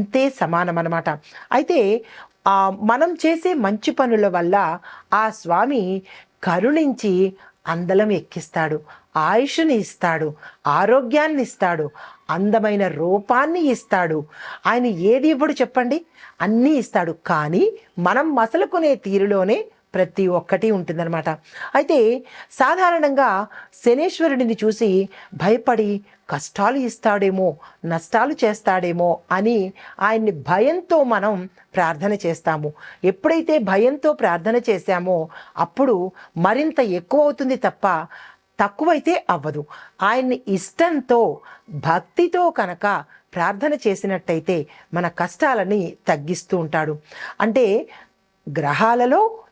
అంతే సమానం అనమాట అయితే మనం చేసే మంచి పనుల వల్ల ఆ స్వామి కరుణించి అందలం ఎక్కిస్తాడు ఆయుష్ని ఇస్తాడు ఆరోగ్యాన్ని ఇస్తాడు అందమైన రూపాన్ని ఇస్తాడు. ఆయన ఏది ఇవ్వడు చెప్పండి? అన్నీ ఇస్తాడు. కానీ మనం మసలుకునే తీరులోనే ప్రతి ఒక్కటి ఉంటుందన్నమాట. అయితే సాధారణంగా శనేశ్వరుడిని చూసి భయపడి కష్టాలు ఇస్తాడేమో నష్టాలు చేస్తాడేమో అని ఆయన్ని భయంతో మనం ప్రార్థన చేస్తాము. ఎప్పుడైతే భయంతో ప్రార్థన చేశామో అప్పుడు మరింత ఎక్కువ అవుతుంది తప్ప తక్కువైతే అవ్వదు. ఆయన్ని ఇష్టంతో భక్తితో కనుక ప్రార్థన చేసినట్టయితే మన కష్టాలని తగ్గిస్తూ ఉంటాడు. అంటే గ్రహాలలో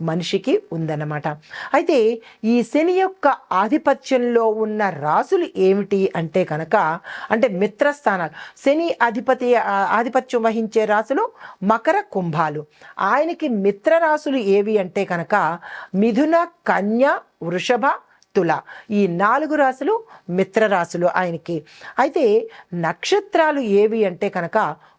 మనిషికి ఉందన్నమాట. అయితే ఈ శని యొక్క ఆధిపత్యంలో ఉన్న రాసులు ఏమిటి అంటే కనుక అంటే మిత్రస్థానాలు. శని అధిపతి ఆధిపత్యం వహించే రాసులు మకర కుంభాలు. ఆయనకి మిత్ర రాసులు ఏవి అంటే కనుక మిథున కన్య వృషభ తుల. ఈ నాలుగు రాసులు మిత్ర రాసులు ఆయనకి. అయితే నక్షత్రాలు ఏవి అంటే కనుక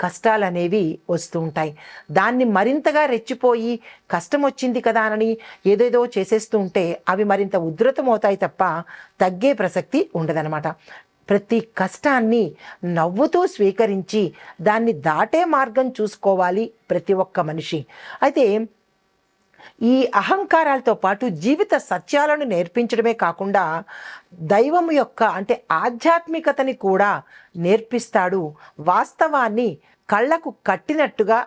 కష్టాలు అనేవి వస్తూ ఉంటాయి దాన్ని మరింతగా రెచ్చిపోయి కష్టం వచ్చింది కదా అని ఏదేదో చేసేస్తూ ఉంటే అవి మరింత ఉధృతమవుతాయి తప్ప తగ్గే ప్రసక్తి ఉండదన్నమాట. ప్రతి కష్టాన్ని నవ్వుతూ స్వీకరించి దాన్ని దాటే మార్గం చూసుకోవాలి ప్రతి ఒక్క మనిషి. అయితే ఈ అహంకారాలతో పాటు జీవిత సత్యాలను నేర్పించడమే కాకుండా దైవం యొక్క అంటే ఆధ్యాత్మికతని కూడా నేర్పిస్తాడు. వాస్తవాన్ని కళ్ళకు కట్టినట్టుగా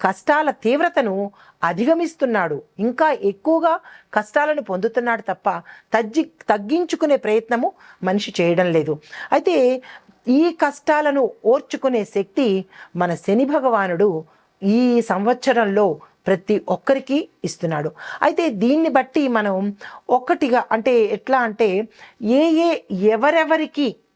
కష్టాల తీవ్రతను అధిగమిస్తున్నాడు. ఇంకా ఎక్కువగా కష్టాలను పొందుతున్నాడు తప్ప తగ్గి తగ్గించుకునే ప్రయత్నము మనిషి చేయడం లేదు. అయితే ఈ కష్టాలను ఓర్చుకునే శక్తి మన శని భగవానుడు ఈ సంవత్సరంలో ప్రతి ఒక్కరికి ఇస్తున్నాడు. అయితే దీన్ని బట్టి మనం ఒక్కటిగా అంటే ఎట్లా అంటే ఏ ఏ ఎవరెవరికి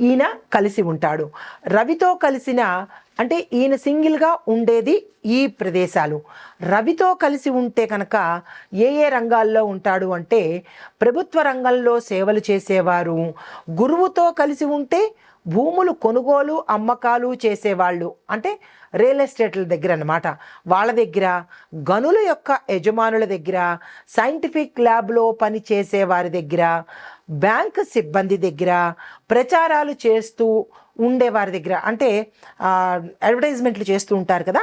ఈయన కలిసి ఉంటాడు. రవితో కలిసిన అంటే ఈయన సింగిల్గా ఉండేది ఈ ప్రదేశాలు. రవితో కలిసి ఉంటే కనుక ఏ ఏ రంగాల్లో ఉంటాడు అంటే ప్రభుత్వ రంగంలో సేవలు చేసేవారు. గురువుతో కలిసి ఉంటే భూములు కొనుగోలు అమ్మకాలు చేసేవాళ్ళు. అంటే రియల్ ఎస్టేట్ల దగ్గర అనమాట వాళ్ళ దగ్గర గనుల యొక్క యజమానుల దగ్గర సైంటిఫిక్ ల్యాబ్లో పని చేసే వారి దగ్గర బ్యాంక్ సిబ్బంది దగ్గర ప్రచారాలు చేస్తూ ఉండేవారి దగ్గర. అంటే అడ్వర్టైజ్మెంట్లు చేస్తూ ఉంటారు కదా.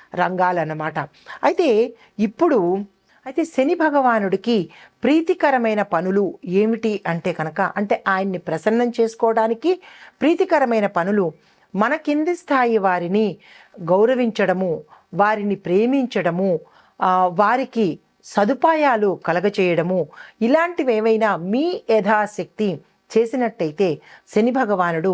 రంగాలన్నమాట. అయితే ఇప్పుడు అయితే శని భగవానుడికి ప్రీతికరమైన పనులు ఏమిటి అంటే కనుక అంటే ఆయన్ని ప్రసన్నం చేసుకోవడానికి ప్రీతికరమైన పనులు మన కింది స్థాయి వారిని గౌరవించడము వారిని ప్రేమించడము వారికి సదుపాయాలు కలగచేయడము ఇలాంటివేమైనా మీ యథాశక్తి చేసినట్టయితే శని భగవానుడు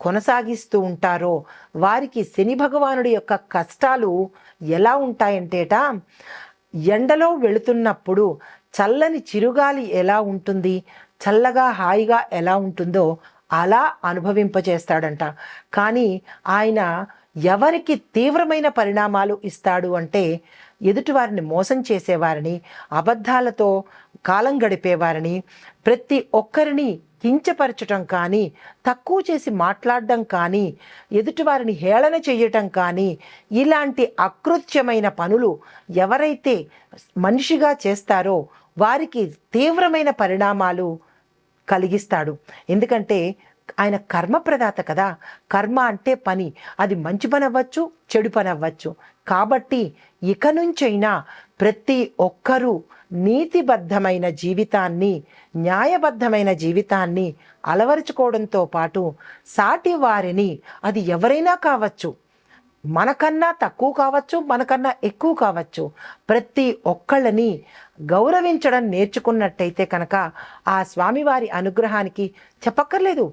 కొనసాగిస్తూ ఉంటారో వారికి శని భగవానుడి యొక్క కష్టాలు ఎలా ఉంటాయంటేట ఎండలో వెళుతున్నప్పుడు చల్లని చిరుగాలి ఎలా ఉంటుంది చల్లగా హాయిగా ఎలా ఉంటుందో అలా అనుభవింపచేస్తాడంట. కానీ ఆయన ఎవరికి తీవ్రమైన పరిణామాలు ఇస్తాడు అంటే ఎదుటివారిని మోసం చేసేవారిని అబద్ధాలతో కాలం గడిపేవారిని ప్రతి ఒక్కరిని కించపరచటం కానీ తక్కువ చేసి మాట్లాడడం కానీ ఎదుటివారిని హేళన చేయటం కానీ ఇలాంటి అకృత్యమైన పనులు ఎవరైతే మనిషిగా చేస్తారో వారికి తీవ్రమైన పరిణామాలు కలిగిస్తాడు. ఎందుకంటే ఆయన కర్మప్రదాత కదా. కర్మ అంటే పని. అది మంచి పని అవ్వచ్చు చెడు పని అవ్వచ్చు. కాబట్టి ఇక నుంచైనా ప్రతి ఒక్కరూ నీతిబద్ధమైన జీవితాన్ని న్యాయబద్ధమైన జీవితాన్ని అలవరుచుకోవడంతో పాటు సాటి వారిని అది ఎవరైనా కావచ్చు. మనకన్నా తక్కువ కావచ్చు మనకన్నా ఎక్కువ కావచ్చు. ప్రతి ఒక్కళ్ళని గౌరవించడం నేర్చుకున్నట్టయితే కనుక ఆ స్వామివారి అనుగ్రహానికి చెప్పక్కర్లేదు.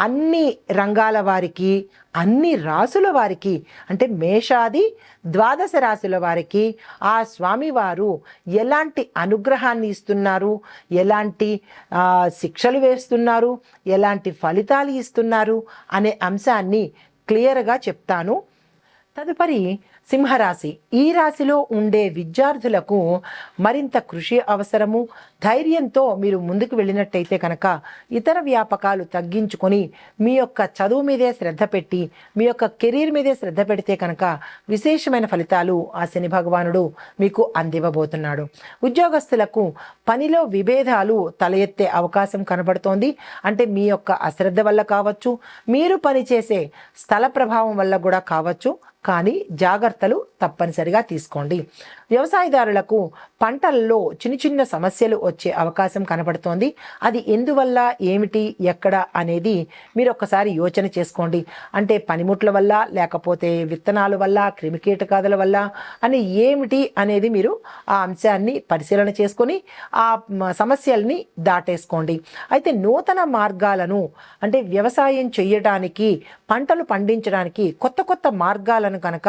అన్ని రంగాల వారికి అన్ని రాసుల వారికి అంటే మేషాది ద్వాదశ రాశుల వారికి ఆ స్వామివారు ఎలాంటి అనుగ్రహాన్ని ఇస్తున్నారు? ఎలాంటి శిక్షలు వేస్తున్నారు? ఎలాంటి ఫలితాలు ఇస్తున్నారు? అనే అంశాన్ని క్లియర్గా చెప్తాను. తదుపరి సింహరాశి. ఈ రాశిలో ఉండే విద్యార్థులకు మరింత కృషి అవసరము. ధైర్యంతో మీరు ముందుకు వెళ్ళినట్టయితే కనుక ఇతర వ్యాపకాలు తగ్గించుకొని మీ యొక్క చదువు మీదే శ్రద్ధ పెట్టి మీ యొక్క కెరీర్ మీదే శ్రద్ధ పెడితే కనుక విశేషమైన ఫలితాలు ఆ శని భగవానుడు మీకు అందివ్వబోతున్నాడు. ఉద్యోగస్తులకు పనిలో విభేదాలు తల ఎత్తే అవకాశం కనబడుతోంది. అంటే మీ యొక్క అశ్రద్ధ వల్ల కావచ్చు మీరు పనిచేసే స్థల ప్రభావం వల్ల కూడా కావచ్చు. కానీ జాగ్రత్తలు తప్పనిసరిగా తీసుకోండి. వ్యవసాయదారులకు పంటల్లో చిన్న చిన్న సమస్యలు వచ్చే అవకాశం కనబడుతోంది. అది ఎందువల్ల ఏమిటి ఎక్కడ అనేది మీరు ఒక్కసారి యోచన చేసుకోండి. అంటే పనిముట్ల వల్ల లేకపోతే విత్తనాల వల్ల క్రిమికీటకాదుల వల్ల అని ఏమిటి అనేది మీరు ఆ అంశాన్ని పరిశీలన చేసుకొని ఆ సమస్యల్ని దాటేసుకోండి. అయితే నూతన మార్గాలను అంటే వ్యవసాయం చేయడానికి పంటలు పండించడానికి కొత్త కొత్త మార్గాలను కనుక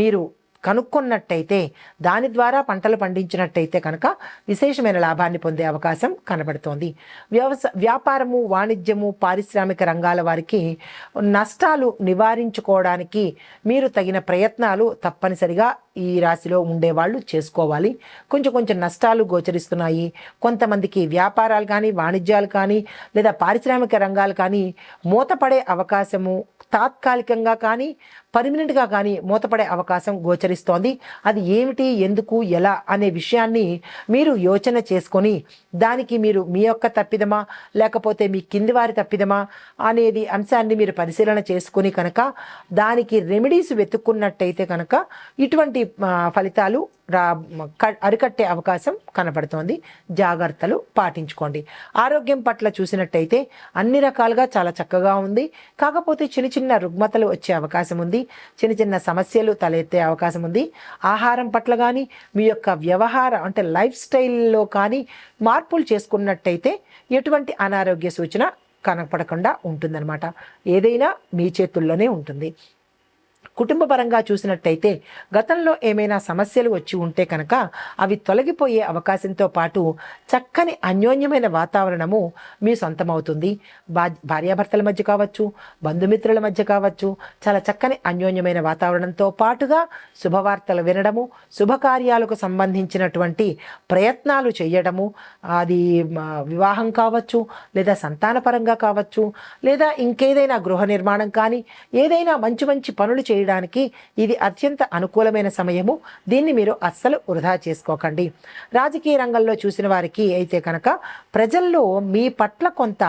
మీరు కనుక్కున్నట్టయితే దాని ద్వారా పంటలు పండించినట్టయితే కనుక విశేషమైన లాభాన్ని పొందే అవకాశం కనబడుతోంది. వ్యవసా వ్యాపారము వాణిజ్యము పారిశ్రామిక రంగాల వారికి నష్టాలు నివారించుకోవడానికి మీరు తగిన ప్రయత్నాలు తప్పనిసరిగా ఈ రాశిలో ఉండేవాళ్ళు చేసుకోవాలి. కొంచెం కొంచెం నష్టాలు గోచరిస్తున్నాయి. కొంతమందికి వ్యాపారాలు కానీ వాణిజ్యాలు కానీ లేదా పారిశ్రామిక రంగాలు కానీ మూతపడే అవకాశము తాత్కాలికంగా కానీ పర్మనెంట్గా కానీ మూతపడే అవకాశం గోచరిస్తోంది. అది ఏమిటి ఎందుకు ఎలా అనే విషయాన్ని మీరు యోచన చేసుకొని దానికి మీరు మీ యొక్క తప్పిదమా లేకపోతే మీ కింది వారి తప్పిదమా అనేది అంశాన్ని మీరు పరిశీలన చేసుకుని కనుక దానికి రెమెడీస్ వెతుక్కున్నట్టయితే కనుక ఇటువంటి ఫలితాలు రా క- అరికట్టే అవకాశం కనబడుతోంది. జాగ్రత్తలు పాటించుకోండి. ఆరోగ్యం పట్ల చూసినట్టయితే అన్ని రకాలుగా చాలా చక్కగా ఉంది. కాకపోతే చిన్న చిన్న రుగ్మతలు వచ్చే అవకాశం ఉంది. చిన్న చిన్న సమస్యలు తలెత్తే అవకాశం ఉంది. ఆహారం పట్ల కానీ మీ యొక్క వ్యవహార అంటే లైఫ్ స్టైల్లో కానీ మార్పులు చేసుకున్నట్టయితే ఎటువంటి అనారోగ్య సూచన కనపడకుండా ఉంటుందన్నమాట. ఏదైనా మీ చేతుల్లోనే ఉంటుంది. కుటుంబ పరంగా చూసినట్టయితే గతంలో ఏమైనా సమస్యలు వచ్చి ఉంటే కనుక అవి తొలగిపోయే అవకాశంతో పాటు చక్కని అన్యోన్యమైన వాతావరణము మీ సొంతమవుతుంది. భా భార్యాభర్తల మధ్య కావచ్చు బంధుమిత్రుల మధ్య కావచ్చు చాలా చక్కని అన్యోన్యమైన వాతావరణంతో పాటుగా శుభవార్తలు వినడము శుభకార్యాలకు సంబంధించినటువంటి ప్రయత్నాలు చేయడము అది వివాహం కావచ్చు లేదా సంతానపరంగా కావచ్చు లేదా ఇంకేదైనా గృహ నిర్మాణం కానీ ఏదైనా మంచి మంచి పనులు చేయడానికి ఇది అత్యంత అనుకూలమైన సమయము. దీన్ని మీరు అస్సలు వృధా చేసుకోకండి. రాజకీయ రంగంలో చూసిన వారికి అయితే కనుక ప్రజల్లో మీ పట్ల కొంత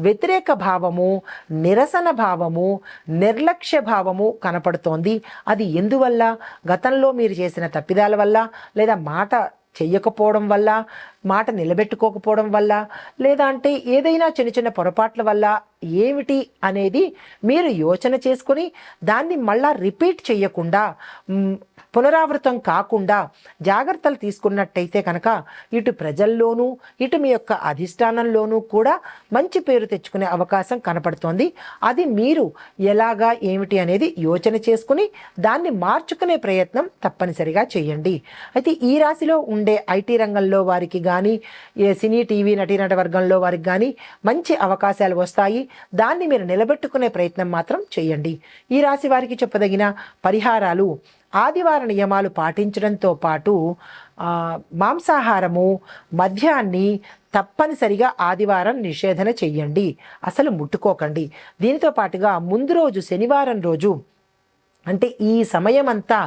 వ్యతిరేక భావము నిరసన భావము నిర్లక్ష్య భావము కనపడుతోంది. అది ఎందువల్ల? గతంలో మీరు చేసిన తప్పిదాల వల్ల లేదా మాట చెయ్యకపోవడం వల్ల మాట నిలబెట్టుకోకపోవడం వల్ల లేదా అంటే ఏదైనా చిన్న చిన్న పొరపాట్ల వల్ల ఏమిటి అనేది మీరు యోచన చేసుకొని దాన్ని మళ్ళా రిపీట్ చేయకుండా పునరావృతం కాకుండా జాగ్రత్తలు తీసుకున్నట్టయితే కనుక ఇటు ప్రజల్లోనూ ఇటు మీ యొక్క అధిష్టానంలోనూ కూడా మంచి పేరు తెచ్చుకునే అవకాశం కనపడుతోంది. అది మీరు ఎలాగా ఏమిటి అనేది యోచన చేసుకుని దాన్ని మార్చుకునే ప్రయత్నం తప్పనిసరిగా చేయండి. అయితే ఈ రాశిలో ఉండే ఐటీ రంగంలో వారికి కానీ సినీ టీవీ నటీనట వర్గంలో వారికి కానీ మంచి అవకాశాలు వస్తాయి. దాన్ని మీరు నిలబెట్టుకునే ప్రయత్నం మాత్రం చేయండి. ఈ రాశి వారికి చెప్పదగిన పరిహారాలు ఆదివార నియమాలు పాటించడంతో పాటు మాంసాహారము మద్యాన్ని తప్పనిసరిగా ఆదివారం నిషేధన చెయ్యండి. అసలు ముట్టుకోకండి. దీనితో పాటుగా ముందు రోజు శనివారం రోజు అంటే ఈ సమయం అంతా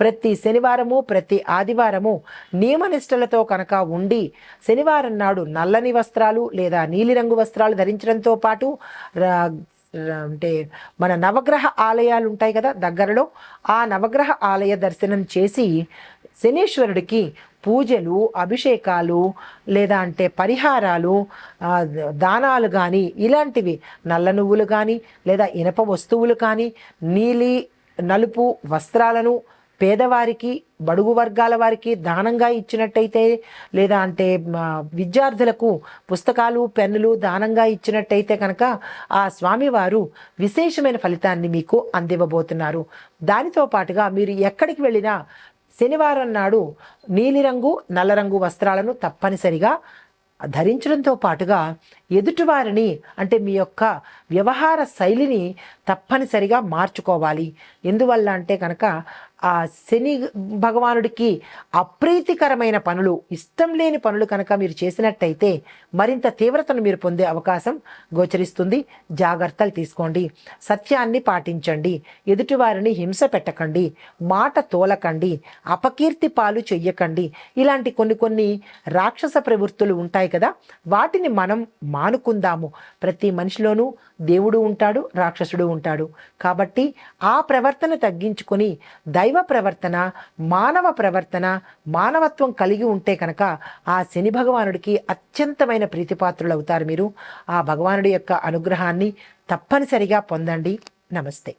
ప్రతి శనివారము ప్రతి ఆదివారము నియమనిష్టలతో కనుక ఉండి శనివారం నాడు నల్లని వస్త్రాలు లేదా నీలిరంగు వస్త్రాలు ధరించడంతో పాటు రా- అంటే మన నవగ్రహ ఆలయాలు ఉంటాయి కదా దగ్గరలో ఆ నవగ్రహ ఆలయ దర్శనం చేసి శనీశ్వరుడికి పూజలు అభిషేకాలు లేదా అంటే పరిహారాలు దానాలు కానీ ఇలాంటివి నల్ల నువ్వులు కానీ లేదా ఇనప వస్తువులు కానీ నీలి నలుపు వస్త్రాలను పేదవారికి బడుగు వర్గాల వారికి దానంగా ఇచ్చినట్టయితే లేదా అంటే విద్యార్థులకు పుస్తకాలు పెన్నులు దానంగా ఇచ్చినట్టయితే కనుక ఆ స్వామివారు విశేషమైన ఫలితాన్ని మీకు అందివ్వబోతున్నారు. దానితో పాటుగా మీరు ఎక్కడికి వెళ్ళినా శనివారం నాడు నీలిరంగు నల్లరంగు వస్త్రాలను తప్పనిసరిగా ధరించడంతో పాటుగా ఎదుటివారిని అంటే మీ యొక్క వ్యవహార శైలిని తప్పనిసరిగా మార్చుకోవాలి. ఎందువల్ల అంటే కనుక ఆ శని భగవానుడికి అప్రీతికరమైన పనులు ఇష్టం లేని పనులు కనుక మీరు చేసినట్టయితే మరింత తీవ్రతను మీరు పొందే అవకాశం గోచరిస్తుంది. జాగ్రత్తలు తీసుకోండి. సత్యాన్ని పాటించండి. ఎదుటివారిని హింస పెట్టకండి. మాట తోలకండి. అపకీర్తి పాలు చెయ్యకండి. ఇలాంటి కొన్ని కొన్ని రాక్షస ప్రవృత్తులు ఉంటాయి కదా వాటిని మనం మానుకుందాము. ప్రతి మనిషిలోనూ దేవుడు ఉంటాడు రాక్షసుడు ఉంటాడు. కాబట్టి ఆ ప్రవర్తన తగ్గించుకొని దైవ ప్రవర్తన మానవ ప్రవర్తన మానవత్వం కలిగి ఉంటే కనుక ఆ శని భగవానుడికి అత్యంతమైన ప్రీతిపాత్రులు అవుతారు మీరు. ఆ భగవానుడి యొక్క అనుగ్రహాన్ని తప్పనిసరిగా పొందండి. నమస్తే.